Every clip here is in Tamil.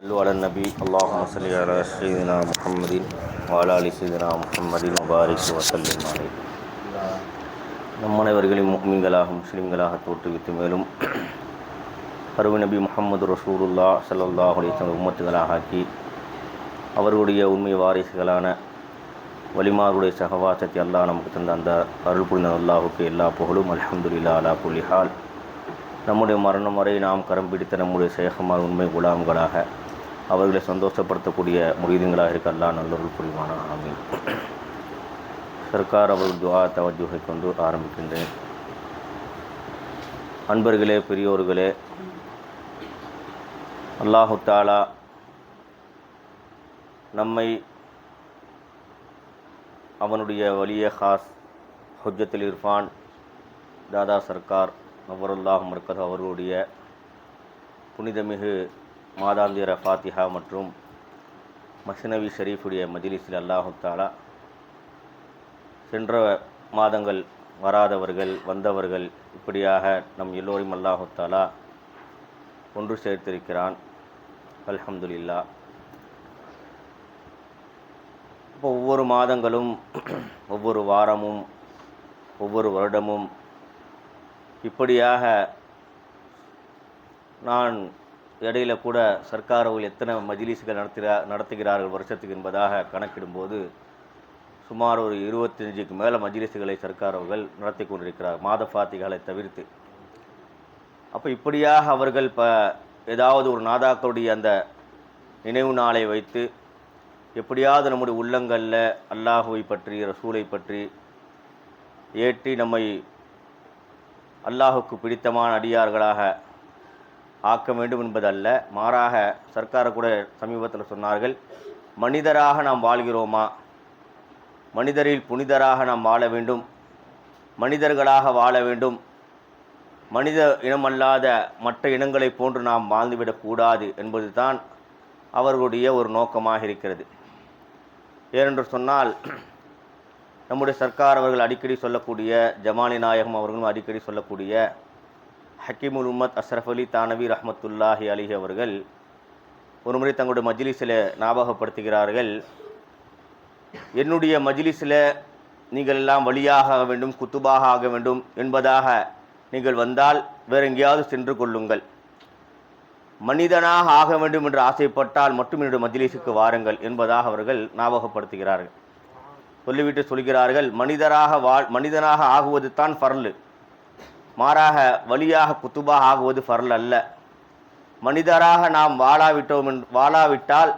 صلوا على النبي اللهم صل على سيدنا محمد وعلى ال سيدنا محمد وبارك وسلم عليه நம் அனைவர்களையும் முக்மீன்களாக முஸ்லீம்களாக தோற்றுவித்து மேலும் பருவ நபி முகமது ரசூலுல்லா ஸல்லல்லாஹு அலைஹி வஸல்லம் உம்மத்துகளாக ஆக்கி அவர்களுடைய உண்மை வாரிசுகளான வலிமாருடைய சகவாசத்தை அல்லாஹ் நமக்கு தந்த அந்த அருள் புரிந்த அல்லாஹுக்கு எல்லா புகழும் அல்ஹம்துலில்லாஹ் அலா குல்லி ஹால் நம்முடைய மரணம் வரை நாம் கரம் பிடித்த நம்முடைய சேகமான உண்மை குலாம்களாக அவர்களை சந்தோஷப்படுத்தக்கூடிய முறியீதுங்களாக இருக்க அல்லா நல்லொருள் புரிவான? ஆமீன். சர்க்கார் அவர்கள் துவா தவஜுகை கொண்டு ஆரம்பிக்கின்றேன். அன்பர்களே பெரியோர்களே அல்லாஹு தாலா நம்மை அவனுடைய வலிய ஹாஸ் ஹுஜத்தில் இர்ஃபான் தாதா சர்க்கார் நவருல்லாஹ் மர்கத் அவர்களுடைய புனிதமிகு மாதாந்திர ஃபாத்திஹா மற்றும் மஸ்னவி ஷரீஃபுடைய மஜிலிஸில் அல்லாஹு தாலா சென்ற மாதங்கள் வராதவர்கள் வந்தவர்கள் இப்படியாக நம் எல்லோரையும் அல்லாஹு தாலா ஒன்று சேர்த்திருக்கிறான். அல்ஹம்துலில்லா. இப்போ ஒவ்வொரு மாதங்களும் ஒவ்வொரு வாரமும் ஒவ்வொரு வருடமும் இப்படியாக நான் இடையில கூட சர்க்காரர்கள் எத்தனை மஜ்லிஸ்கள் நடத்துகிறா நடத்துகிறார்கள் வருஷத்துக்கு என்பதாக கணக்கிடும்போது சுமார் ஒரு இருபத்தஞ்சுக்கு மேலே மஜ்லிஸுகளை சர்க்கார் அவர்கள் நடத்தி கொண்டிருக்கிறார் மாத ஃபாத்திகளை தவிர்த்து. அப்போ இப்படியாக அவர்கள் இப்போ ஏதாவது ஒரு நாதாக்களுடைய அந்த நினைவு நாளை வைத்து எப்படியாவது நம்முடைய உள்ளங்களில் அல்லாஹுவை பற்றி ரசூலை பற்றி ஏற்றி நம்மை அல்லாஹுக்கு பிடித்தமான அடியார்களாக ஆக்க வேண்டும் என்பதல்ல. மாறாக சர்க்காரை கூட சமீபத்தில் சொன்னார்கள் மனிதராக நாம் வாழ்கிறோமா? மனிதரில் புனிதராக நாம் வாழ வேண்டும். மனிதர்களாக வாழ வேண்டும். மனித இனமல்லாத மற்ற இனங்களைப் போன்று நாம் வாழ்ந்துவிடக்கூடாது என்பது தான் அவர்களுடைய ஒரு நோக்கமாக இருக்கிறது. ஏனென்று சொன்னால் நம்முடைய சர்க்கார் அவர்கள் அடிக்கடி சொல்லக்கூடிய ஜமானி நாயகம் அவர்களும் அடிக்கடி சொல்லக்கூடிய ஹக்கீமுல் உம்மத் அஸ்ரஃப் அலி தானவி ரஹமத்துல்லாஹி அலிஹி அவர்கள் ஒருமுறை தங்களுடைய மஜ்லிஸில் ஞாபகப்படுத்துகிறார்கள் என்னுடைய மஜ்லிஸில் நீங்கள் எல்லாம் வழியாக ஆக வேண்டும் குத்துபாக ஆக வேண்டும் என்பதாக நீங்கள் வந்தால் வேறு எங்கேயாவது சென்று கொள்ளுங்கள். மனிதனாக ஆக வேண்டும் என்று ஆசைப்பட்டால் மட்டும் என்னுடைய மஜ்லிஸுக்கு வாருங்கள் என்பதாக அவர்கள் ஞாபகப்படுத்துகிறார்கள். சொல்லிவிட்டு சொல்கிறார்கள் மனிதராக வாழ் மனிதனாக ஆகுவது தான் ஃபர்லு. மாறாக வழியாக குத்துபாக ஆகுவது ஃபர்ல் அல்ல. மனிதராக நாம் வாழாவிட்டோம் வாழாவிட்டால்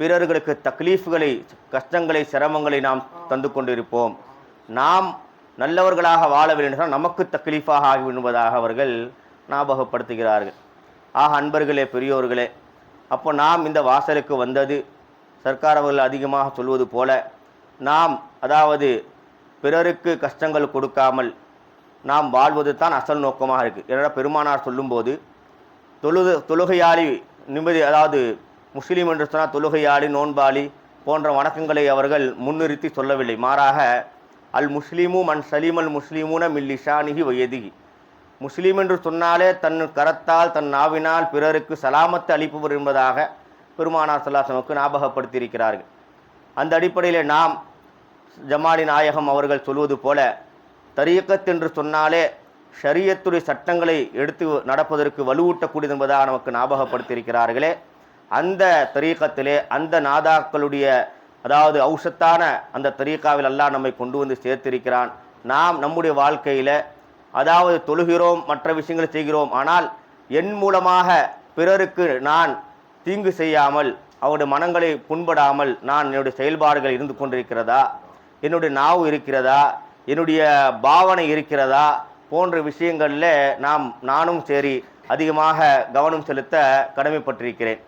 பிறர்களுக்கு தக்லீஃப்களை கஷ்டங்களை சிரமங்களை நாம் தந்து கொண்டிருப்போம். நாம் நல்லவர்களாக வாழவில்லை என்றால் நமக்கு தக்லீஃபாக ஆகிவிடுவதாக அவர்கள் ஞாபகப்படுத்துகிறார்கள். ஆக அன்பர்களே பெரியோர்களே அப்போ நாம் இந்த வாசலுக்கு வந்தது சர்க்கார் அவர்கள் அதிகமாக சொல்வது போல நாம் அதாவது பிறருக்கு கஷ்டங்கள் கொடுக்காமல் நாம் வாழ்வது தான் அசல் நோக்கமாக இருக்குது ஏன்னா பெருமானார் சொல்லும்போது தொழுது தொழுகையாளி நிம்மதி அதாவது முஸ்லீம் என்று சொன்னால் தொழுகையாளி நோன்பாளி போன்ற வணக்கங்களை அவர்கள் முன்னிறுத்தி சொல்லவில்லை. மாறாக அல் முஸ்லீமும் அன் சலீம் அல் முஸ்லீமுன மில்லிஷானிகி வயதிகி முஸ்லீம் என்று சொன்னாலே தன் கரத்தால் தன் நாவினால் பிறருக்கு சலாமத்து அளிப்பவர் என்பதாக பெருமானார் சல்லாசனுக்கு ஞாபகப்படுத்தியிருக்கிறார்கள். அந்த அடிப்படையில் நாம் ஜமாலி நாயகம் அவர்கள் சொல்வது போல தரியக்கத் என்று சொன்னாலே ஷரியத்துடைய சட்டங்களை எடுத்து நடப்பதற்கு வலுவூட்டக்கூடியது என்பதாக நமக்கு ஞாபகப்படுத்தியிருக்கிறார்களே. அந்த தரீக்கத்திலே அந்த நாதாக்களுடைய அதாவது ஔஷத்தான அந்த தரீக்காவில் எல்லாம் நம்மை கொண்டு வந்து சேர்த்திருக்கிறான். நாம் நம்முடைய வாழ்க்கையில் அதாவது தொழுகிறோம் மற்ற விஷயங்களை செய்கிறோம் ஆனால் என் மூலமாக பிறருக்கு நான் தீங்கு செய்யாமல் அவருடைய மனங்களை புண்படாமல் நான் என்னுடைய செயல்பாடுகள் இருந்து கொண்டிருக்கிறதா? என்னுடைய நாவு இருக்கிறதா? என்னுடைய பாவனை இருக்கிறதா போன்ற விஷயங்களில் நாம் நானும் சரி அதிகமாக கவனம் செலுத்த கடமைப்பட்டிருக்கிறேன்.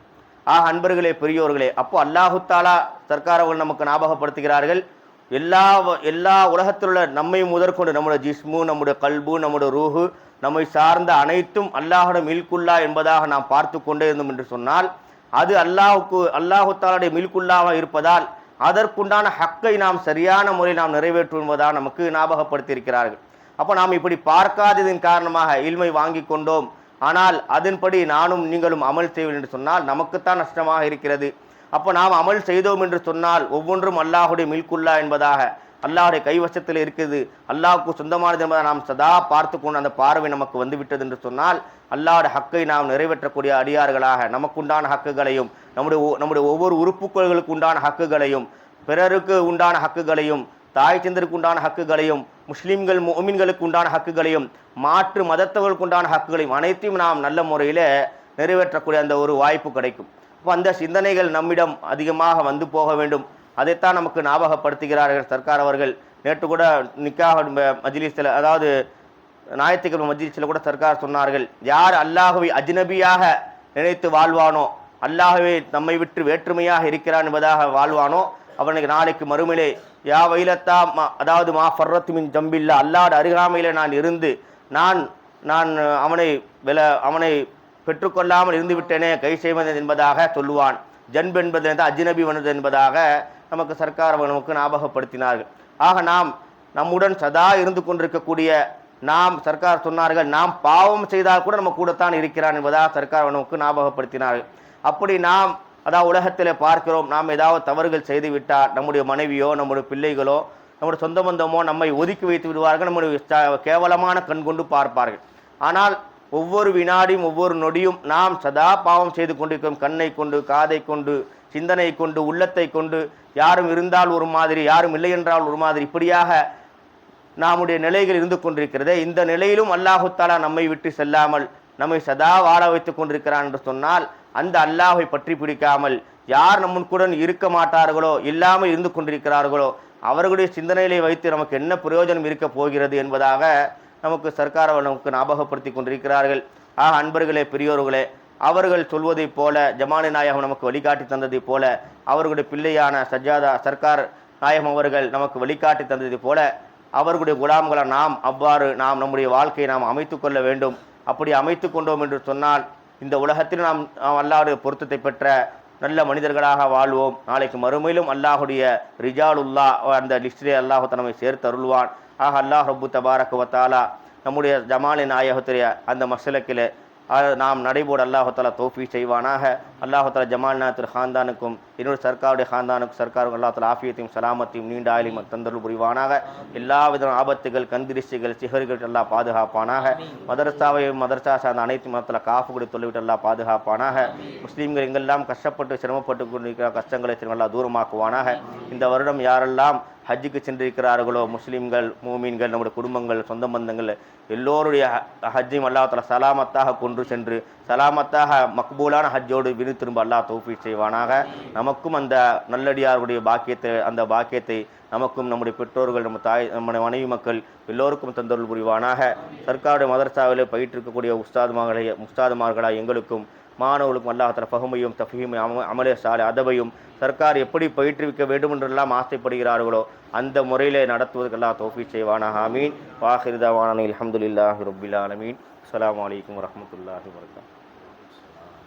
ஆக அன்பர்களே பெரியோர்களே அப்போ அல்லாஹுத்தாலா தாலா நமக்கு ஞாபகப்படுத்துகிறார்கள். எல்லா எல்லா உலகத்தில் உள்ள நம்மை முதற்கொண்டு நம்முடைய ஜிஸ்மு நம்முடைய கல்பு நம்முடைய ரூஹு நம்மை சார்ந்த அனைத்தும் அல்லாஹுடைய மில்குல்லா என்பதாக நாம் பார்த்து கொண்டே இருந்தோம் என்று சொன்னால் அது அல்லாஹுக்கு அல்லாஹுத்தாலுடைய மில்குல்லாவாக இருப்பதால் அதற்குண்டான ஹக்கை நாம் சரியான முறையில் நாம் நிறைவேற்றுவதாக நமக்கு ஞாபகப்படுத்தியிருக்கிறார்கள். அப்போ நாம் இப்படி பார்க்காததின் காரணமாக இல்மை வாங்கி கொண்டோம். ஆனால் அதன்படி நானும் நீங்களும் அமல் செய்வோம் என்று சொன்னால் நமக்குத்தான் நஷ்டமாக இருக்கிறது. அப்போ நாம் அமல் செய்தோம் என்று சொன்னால் ஒவ்வொன்றும் அல்லாஹுடைய மில்குல்லா என்பதாக அல்லாவுடைய கைவசத்தில் இருக்குது. அல்லாவுக்கு சொந்தமானது என்பதை நாம் சதா பார்த்து கொண்டு அந்த பார்வை நமக்கு வந்துவிட்டது என்று சொன்னால் அல்லாவுடைய ஹக்கை நாம் நிறைவேற்றக்கூடிய அடியார்களாக நமக்குண்டான ஹக்குகளையும் நம்முடைய ஒ- நம்முடைய ஒவ்வொரு உறுப்புகளுக்கு உண்டான ஹக்குகளையும் பிறருக்கு உண்டான ஹக்குகளையும் தாய் சந்தருக்கு உண்டான ஹக்குகளையும் முஸ்லீம்கள் மோமின்களுக்கு உண்டான ஹக்குகளையும் மாற்று மதத்தவர்களுக்கு உண்டான ஹக்குகளையும் அனைத்தையும் நாம் நல்ல முறையில் நிறைவேற்றக்கூடிய அந்த ஒரு வாய்ப்பு கிடைக்கும். அப்போ அந்த சிந்தனைகள் நம்மிடம் அதிகமாக வந்து போக வேண்டும். அதைத்தான் நமக்கு ஞாபகப்படுத்துகிறார்கள் சர்க்கார் அவர்கள். நேற்று கூட நிக்காக மஜ்லிஸில் அதாவது ஞாயிற்றுக்கிழமை மஜ்லிஸில் கூட சர்க்கார் சொன்னார்கள் யார் அல்லாஹுவை அஜ்னபியாக நினைத்து வாழ்வானோ அல்லாஹுவே நம்மை விட்டு வேற்றுமையாக இருக்கிறான் என்பதாக வாழ்வானோ அவனுக்கு நாளைக்கு மறுமையிலே யா வயலத்தா மா அதாவது மா ஃபர்ரத்து மின் ஜம்பில்லா அல்லாட அருகாமையில் நான் இருந்து நான் நான் அவனை வில அவனை பெற்றுக்கொள்ளாமல் இருந்து விட்டேனே கை செய்வது என்பதாக சொல்லுவான். ஜன்பு என்பது வந்து அஜ்னபி என்பதாக நமக்கு சர்க்கார் நமக்கு ஞாபகப்படுத்தினார்கள். ஆக நாம் நம்முடன் சதா இருந்து கொண்டிருக்கக்கூடிய நாம் சர்க்கார் சொன்னார்கள் நாம் பாவம் செய்தால் கூட நம்ம கூடத்தான் இருக்கிறான் என்பதாக சர்க்கார் நமக்கு ஞாபகப்படுத்தினார்கள். அப்படி நாம் அதாவது உலகத்தில் பார்க்கிறோம் நாம் ஏதாவது தவறுகள் செய்துவிட்டால் நம்முடைய மனைவியோ நம்முடைய பிள்ளைகளோ நம்முடைய சொந்த பந்தமோ நம்மை ஒதுக்கி வைத்து விடுவார்கள் நம்முடைய கேவலமான கண் கொண்டு பார்ப்பார்கள். ஆனால் ஒவ்வொரு வினாடியும் ஒவ்வொரு நொடியும் நாம் சதா பாவம் செய்து கொண்டிருக்கிறோம். கண்ணை கொண்டு காதை கொண்டு சிந்தனை கொண்டு உள்ளத்தை கொண்டு யாரும் இருந்தால் ஒரு மாதிரி யாரும் இல்லை என்றால் ஒரு மாதிரி இப்படியாக நம்முடைய நிலைகள் இருந்து கொண்டிருக்கிறதே. இந்த நிலையிலும் அல்லாஹு தாலா நம்மை விட்டு செல்லாமல் நம்மை சதா வாழ வைத்துக் கொண்டிருக்கிறான் என்று சொன்னால் அந்த அல்லாஹை பற்றி பிடிக்காமல் யார் நம்முடன் இருக்க மாட்டார்களோ இல்லாமல் இருந்து கொண்டிருக்கிறார்களோ அவர்களுடைய சிந்தனையிலே வைத்து நமக்கு என்ன பிரயோஜனம் இருக்க போகிறது என்பதாக நமக்கு சர்க்கார் நமக்கு ஞாபகப்படுத்தி கொண்டிருக்கிறார்கள். ஆக அன்பர்களே பெரியோர்களே அவர்கள் சொல்வதைப் போல ஜமானி நாயகம் நமக்கு வழிகாட்டி தந்ததைப் போல அவர்களுடைய பிள்ளையான சஜாதா சர்க்கார் நாயகம் அவர்கள் நமக்கு வழிகாட்டி தந்ததைப் போல அவர்களுடைய குலாம்களை நாம் அவ்வாறு நாம் நம்முடைய வாழ்க்கையை நாம் அமைத்து கொள்ள வேண்டும். அப்படி அமைத்து கொண்டோம் என்று சொன்னால் இந்த உலகத்தில் நாம் நாம் அல்லாஹ்வுடைய பொருத்தத்தை பெற்ற நல்ல மனிதர்களாக வாழ்வோம். நாளைக்கு மறுமையிலும் அல்லாஹுடைய ரிஜாலுல்லா அந்த லிஸ்டிலே அல்லாஹு தன்னை சேர்த்து அருள்வான். ஆக அல்லாஹ் ரபு தபாரக்கு வத்தாலா நம்முடைய ஜமாலின் நாயகத்துடைய அந்த மசலக்கில் நாம் நடைபோடு அல்லாஹால தோஃபி செய்வானாக. அல்லாஹால ஜமால் நாத்திர ஹாந்தானுக்கும் இன்னொரு சர்க்காருடைய ஹாந்தானுக்கும் சர்க்காருக்கும் அல்லாஹால ஆஃபியத்தையும் சலாமத்தையும் நீண்ட ஆயிலும் தந்தருள் புரிவானாக. எல்லா வித ஆபத்துகள் கந்திரிசிகள் சிகர்கள் எல்லாம் பாதுகாப்பானாக. மதரசாவையும் மதரசா சார்ந்த அனைத்து மதத்தில் காஃபு கூட தொல்லிவிட்டு எல்லாம் பாதுகாப்பானாக. முஸ்லீம்கள் எங்கெல்லாம் கஷ்டப்பட்டு சிரமப்பட்டு கொண்டிருக்கிற கஷ்டங்களை எல்லாம் தூரமாக்குவானாக. இந்த வருடம் யாரெல்லாம் ஹஜ்ஜுக்கு சென்றிருக்கிறார்களோ முஸ்லீம்கள் மூமீன்கள் நம்முடைய குடும்பங்கள் சொந்த பந்தங்கள் எல்லோருடைய ஹஜ்ஜையும் அல்லாஹ் சலாமத்தாக கொண்டு சென்று சலாமத்தாக மக்பூலான ஹஜ்ஜோடு விரு திரும்ப அல்லாஹ் தோஃபி செய்வானாக. நமக்கும் அந்த நல்லடியாருடைய பாக்கியத்தை அந்த பாக்கியத்தை நமக்கும் நம்முடைய பெற்றோர்கள் நம்ம தாய் நம்முடைய மனைவி மக்கள் எல்லோருக்கும் தந்தொருள் புரிவானாக. சர்க்காருடைய மதரசாவிலே பயிற்றிருக்கக்கூடிய உஸ்தாதுமார்களை உஸ்தாதுமார்களாக எங்களுக்கும் மாணவர்களுக்கும் அல்லாஹத்தில் பகுமையும் தஃபீமையும் அம அமலே சாலை அதவையும் சர்க்கார் எப்படி பயிற்றுவிக்க வேண்டும் என்றெல்லாம் ஆசைப்படுகிறார்களோ அந்த முறையிலே நடத்துவதற்கு அல்லாஹ் தௌஃபீக் செய்வானாக. ஆமீன். வாஹிருதாவானி அலமதுல்லாஹி ரபுல்லாலமீன் ஆலமீன். அஸ்ஸலாமு அலைக்கும்